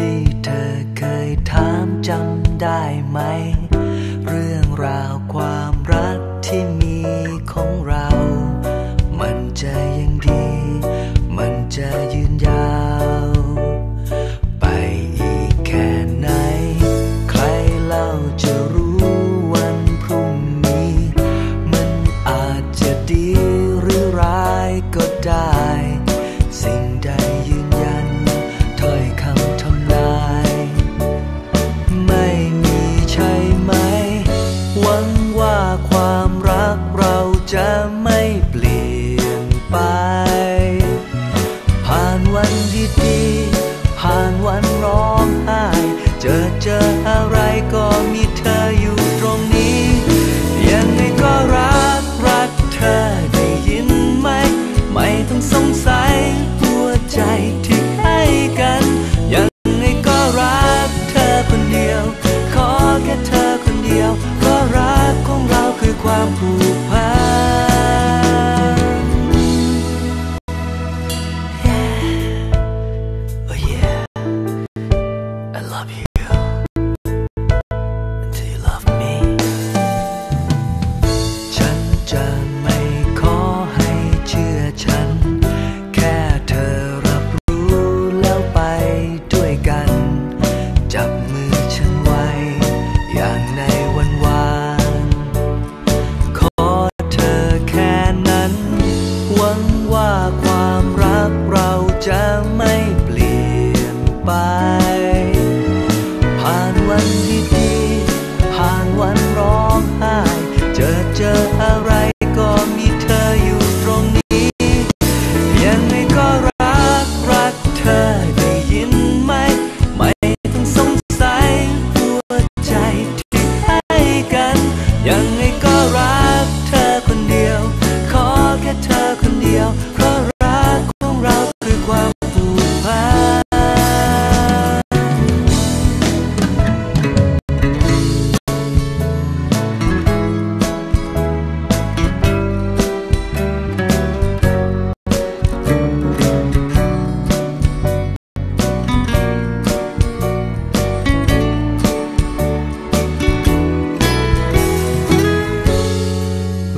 ที่เธอเคยถามจำได้ไหม เรื่องราว jamais. Bye.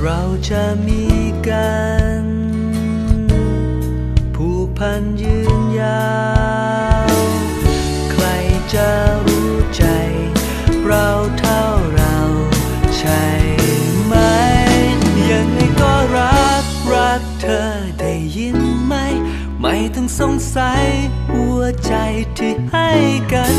เราจะมีกัน ผูกพันยืนยาว ใครจะรู้ใจ เราเท่าเราใช่ไหม ยังไงก็รัก รักเธอได้ยินไหม ไม่ต้องสงสัย หัวใจที่ให้กัน